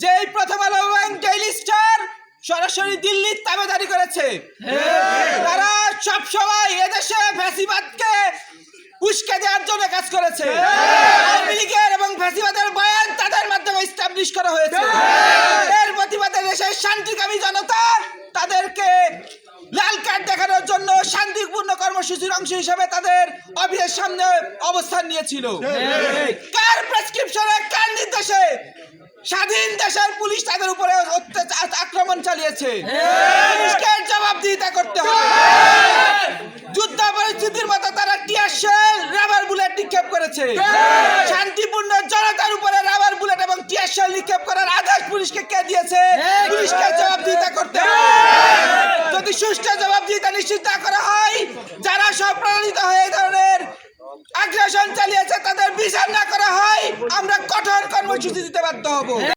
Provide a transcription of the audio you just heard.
যে এই প্রথম আলো এবং ডেইলি স্টার সরাসরি দিল্লির তাবেদারি করেছে। তারা সব সময় এদেশে ফ্যাসিবাদকে উস্কে দেওয়ার জন্য কাজ করেছে। আওয়ামী লীগের এবং ফ্যাসিবাদের বয়ান তাদের মাধ্যমে স্টাবলিশ করা হয়েছে। এর প্রতিবাদে দেশের শান্তিকামী জনতা তাদেরকে লাল কার্ড দেখানোর জন্য শান্তিপূর্ণ কর্মসূচির অংশ হিসেবে তাদের অফিসের সামনে অবস্থান নিয়েছিল। কার প্রেসক্রিপশনে কার নির্দেশে? স্বাধীন দেশের পুলিশ তাদের উপরে আক্রমণ চালিয়েছে। পুলিশকে জবাবদিহিতা করতে হবে। যুদ্ধ পরিস্থিতির মতো তারা টিয়ার শেল রাবার বুলেট নিক্ষেপ করেছে। শান্তিপূর্ণ জনতার উপরে রাবার বুলেট এবং টিয়ার শেল নিক্ষেপ করার আদেশ পুলিশকে কে দিয়েছে? পুলিশকে জবাবদিহিতা করতে হবে। যদি সুষ্ঠু জবাবদিহিতা নিশ্চিত না করা হয় যারা সব প্রণোদিত হয়ে এই ধরনের আগ্রাসন চালিয়েছে কর্মসূচি দিতে বাধ্য হব